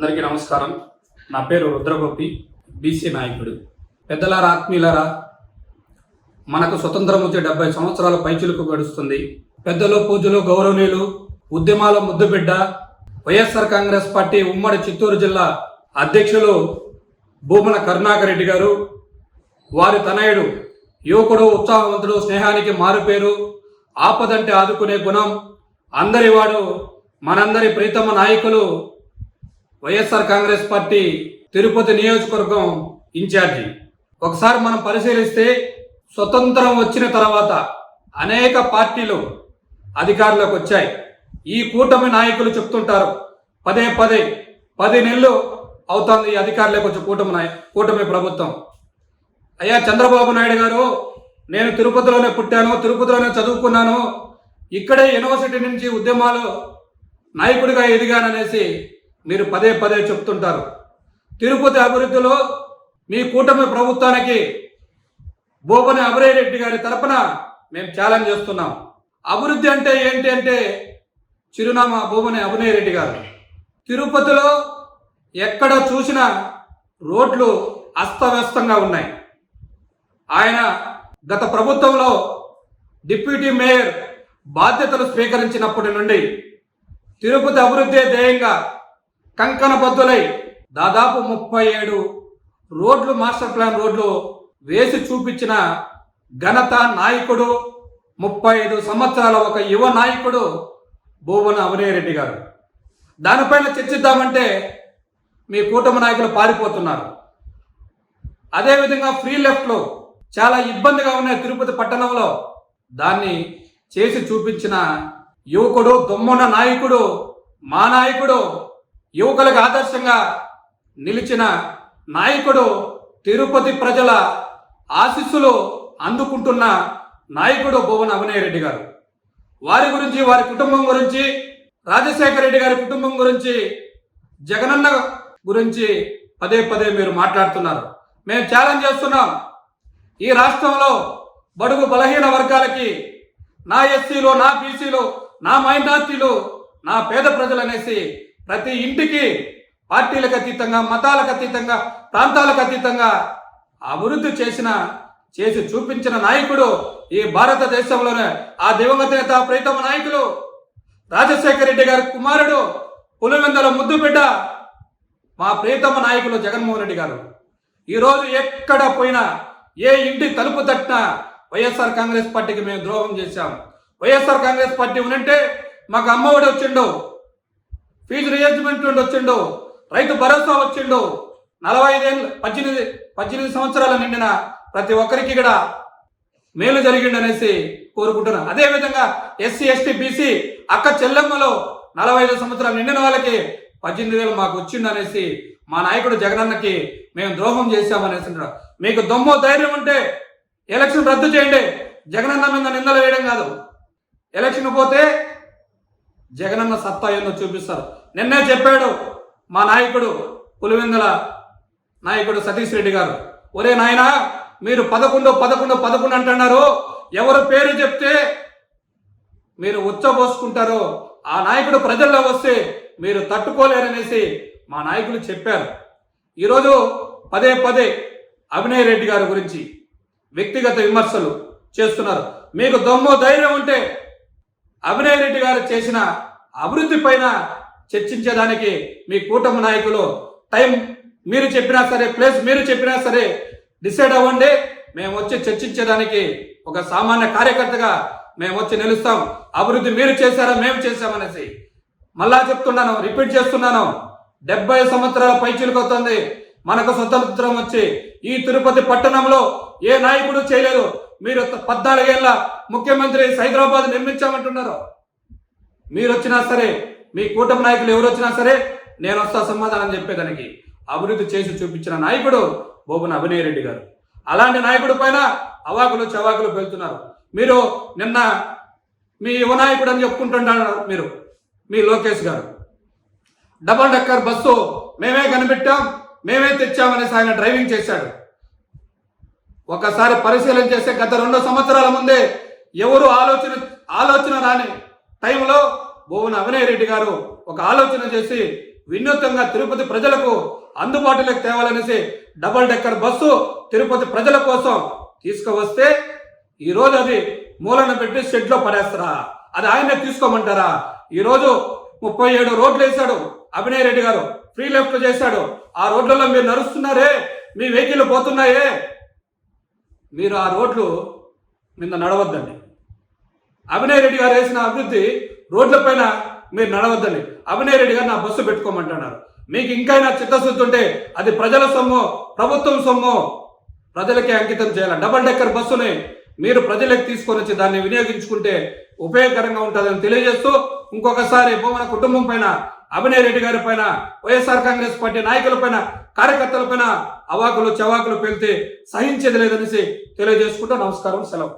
అందరికీ నమస్కారం. నా పేరు రుద్రగోపి బీసీ నాయకుడు. పెద్దలారా ఆత్మీయులారా మనకు స్వతంత్రం వచ్చే డెబ్బై సంవత్సరాల పైచులకు గడుస్తుంది. పెద్దలు పూజలు గౌరవనీయులు ఉద్యమాల ముద్దుబిడ్డ వైఎస్ఆర్ కాంగ్రెస్ పార్టీ ఉమ్మడి చిత్తూరు జిల్లా అధ్యక్షులు భూమన కరుణాకర్ రెడ్డి గారు వారి తనయుడు యువకుడు ఉత్సాహవంతుడు స్నేహానికి మారుపేరు ఆపదంటే ఆదుకునే గుణం అందరివాడు మనందరి ప్రీతమ నాయకులు వైఎస్ఆర్ కాంగ్రెస్ పార్టీ తిరుపతి నియోజకవర్గం ఇన్ఛార్జి. ఒకసారి మనం పరిశీలిస్తే స్వతంత్రం వచ్చిన తర్వాత అనేక పార్టీలు అధికారంలోకి వచ్చాయి. ఈ కూటమి నాయకులు చెప్తుంటారు పదే పదే పది నెలలు అవుతుంది ఈ అధికారంలోకి వచ్చే కూటమి నాయ కూటమి ప్రభుత్వం. అయ్యా చంద్రబాబు నాయుడు గారు నేను తిరుపతిలోనే పుట్టాను తిరుపతిలోనే చదువుకున్నాను ఇక్కడే యూనివర్సిటీ నుంచి ఉద్యమాలు నాయకుడిగా ఎదిగాననేసి మీరు పదే పదే చెప్తుంటారు. తిరుపతి అభివృద్ధిలో మీ కూటమి ప్రభుత్వానికి బోపని అభినయ్ రెడ్డి గారి తరపున మేము ఛాలెంజ్ చేస్తున్నాం. అభివృద్ధి అంటే ఏంటి అంటే చిరునామా భూమని అభినయ్ రెడ్డి గారు. తిరుపతిలో ఎక్కడ చూసినా రోడ్లు అస్తవ్యస్తంగా ఉన్నాయి. ఆయన గత ప్రభుత్వంలో డిప్యూటీ మేయర్ బాధ్యతలు స్వీకరించినప్పటి నుండి తిరుపతి అభివృద్ధి ధ్యేయంగా కంకణబద్దులై దాదాపు ముప్పై ఏడు రోడ్లు మాస్టర్ ప్లాన్ రోడ్లు వేసి చూపించిన ఘనత నాయకుడు ముప్పై ఐదు సంవత్సరాల ఒక యువ నాయకుడు భువన అవినయరెడ్డి గారు. దానిపైన చర్చిద్దామంటే మీ కూటమి నాయకులు పారిపోతున్నారు. అదేవిధంగా ఫ్రీ లెఫ్ట్లో చాలా ఇబ్బందిగా ఉన్నాయి తిరుపతి పట్టణంలో దాన్ని చేసి చూపించిన యువకుడు దొమ్మన నాయకుడు మా నాయకుడు యువకులకు ఆదర్శంగా నిలిచిన నాయకుడు తిరుపతి ప్రజల ఆశీస్సులు అందుకుంటున్న నాయకుడు భువన అభినయ్ రెడ్డి గారు. వారి గురించి వారి కుటుంబం గురించి రాజశేఖర రెడ్డి గారి కుటుంబం గురించి జగనన్న గురించి పదే పదే మీరు మాట్లాడుతున్నారు. మేము ఛాలెంజ్ చేస్తున్నాం. ఈ రాష్ట్రంలో బడుగు బలహీన వర్గాలకి నా ఎస్సీలు నా బీసీలు నా మైనార్టీలు నా పేద ప్రజలు అనేసి ప్రతి ఇంటికి పార్టీలకు అతీతంగా మతాలకు అతీతంగా ప్రాంతాలకు అతీతంగా అభివృద్ధి చేసిన చేసి చూపించిన నాయకుడు ఈ భారతదేశంలోనే ఆ దివంగత నేత ప్రీతమ నాయకులు రాజశేఖర రెడ్డి గారి కుమారుడు పులివెందల ముద్దు బిడ్డ మా ప్రీతమ నాయకులు జగన్మోహన్ రెడ్డి గారు. ఈరోజు ఎక్కడ పోయినా ఏ ఇంటి తలుపు తట్టినా వైఎస్ఆర్ కాంగ్రెస్ పార్టీకి మేము ద్రోహం చేశాం. వైఎస్ఆర్ కాంగ్రెస్ పార్టీ ఉనంటే మాకు అమ్మఒడి వచ్చిండు. ఫీజు రియంబర్స్మెంట్ నుండి వచ్చిండు రైతు భరోసా వచ్చిండు. నలభై ఐదేళ్ళు పద్దెనిమిది పద్దెనిమిది సంవత్సరాలు నిండిన ప్రతి ఒక్కరికి కూడా మేలు జరిగిండు అనేసి కోరుకుంటున్నాను. అదేవిధంగా ఎస్సీ ఎస్టీ బీసీ అక్క చెల్లెమ్మలో నలభై ఐదు సంవత్సరాలు నిండిన వాళ్ళకి పద్దెనిమిది వేలు మాకు వచ్చిండు అనేసి మా నాయకుడు జగనన్నకి మేము ద్రోహం చేశామనేసి మీకు దొమ్మో ధైర్యం ఉంటే ఎలక్షన్ రద్దు చేయండి. జగనన్న మీద నిందలు వేయడం కాదు. ఎలక్షన్ పోతే జగనన్న సత్తా ఏందో చూపిస్తారు. నిన్నే చెప్పాడు మా నాయకుడు పులివెందుల నాయకుడు సతీష్ రెడ్డి గారు. ఒరే నాయన మీరు పదకొండు పదకొండు పదకొండు అంటున్నారు. ఎవరు పేరు చెప్తే మీరు ఉచ్చబోసుకుంటారో ఆ నాయకుడు ప్రజల్లో వస్తే మీరు తట్టుకోలేరనేసి మా నాయకులు చెప్పారు. ఈరోజు పదే పదే అభినయ్ రెడ్డి గారి గురించి వ్యక్తిగత విమర్శలు చేస్తున్నారు. మీకు దమ్ము ధైర్యం ఉంటే అభినయ్ రెడ్డి గారు చేసిన అభివృద్ధి పైన చర్చించేదానికి మీ కూటమి నాయకులు టైం మీరు చెప్పినా సరే ప్లేస్ మీరు చెప్పినా సరే డిసైడ్ అవ్వండి. మేము వచ్చి చర్చించేదానికి ఒక సామాన్య కార్యకర్తగా మేము వచ్చి నిలుస్తాం. అభివృద్ధి మీరు చేశారా మేము చేశామనేసి మళ్ళా చెప్తున్నాను రిపీట్ చేస్తున్నాను. డెబ్బై సంవత్సరాల పైచిలుకొస్తుంది మనకు స్వతంత్రం వచ్చి ఈ తిరుపతి పట్టణంలో ఏ నాయకుడు చేయలేదు. మీరు పద్నాలుగేళ్ళ ముఖ్యమంత్రి హైదరాబాద్ నిర్మించామంటున్నారు. మీరు వచ్చినా సరే మీ కూటమి నాయకులు ఎవరు వచ్చినా సరే నేను వస్తా సమాధానం చెప్పేదానికి అభివృద్ధి చేసి చూపించిన నాయకుడు బోబున అభినయ్ రెడ్డి గారు. అలాంటి నాయకుడి పైన అవాకులు చవాకులు పెళ్తున్నారు మీరు నిన్న మీ యువ నాయకుడు అని చెప్పుకుంటున్నారు మీరు మీ లోకేష్ గారు. డబల్ డక్కర్ బస్సు మేమే కనిపెట్టాం. మేమే తెచ్చామనేసి ఆయన డ్రైవింగ్ చేశాడు. ఒకసారి పరిశీలన చేస్తే గత రెండు సంవత్సరాల ముందే ఎవరు ఆలోచన ఆలోచన రాని టైంలో భువన అవినయ్ రెడ్డి గారు ఒక ఆలోచన చేసి వినూత్నంగా తిరుపతి ప్రజలకు అందుబాటులోకి తేవాలనేసి డబుల్ డెక్కర్ బస్సు తిరుపతి ప్రజల కోసం తీసుకువస్తే ఈ అది మూలన పెట్టి షెడ్లో పడేస్తారా? అది ఆయనే తీసుకోమంటారా? ఈరోజు ముప్పై ఏడు రోడ్లు వేశాడు అభినయ్ రెడ్డి గారు. ఫ్రీ లెఫ్ట్ చేశాడు. ఆ రోడ్లలో మీరు నడుస్తున్నారే మీ వెహికల్ పోతున్నాయే. మీరు ఆ రోడ్లు మీద నడవద్దండి. అభినయ్ రెడ్డి గారు వేసిన అభివృద్ధి రోడ్లపైన మీరు నడవద్దండి. అభినయ్ రెడ్డి గారు నా బస్సు పెట్టుకోమంటున్నారు. మీకు ఇంకైనా చిత్తశుద్ధి ఉంటే అది ప్రజల సొమ్ము ప్రభుత్వం సొమ్ము. ప్రజలకే అంకితం చేయాలి. డబల్ డెక్కర్ బస్సుని మీరు ప్రజలకు తీసుకొని వచ్చి దాన్ని వినియోగించుకుంటే ఉపయోగకరంగా ఉంటుందని తెలియజేస్తూ ఇంకొకసారి భూమన కుటుంబం పైన అభినయ్ రెడ్డి గారి పైన వైఎస్ఆర్ కాంగ్రెస్ పార్టీ నాయకుల పైన కార్యకర్తల పైన అవాకులు చవాకులు పేలితే సహించేది లేదనేసి తెలియజేసుకుంటూ నమస్కారం సెలవు.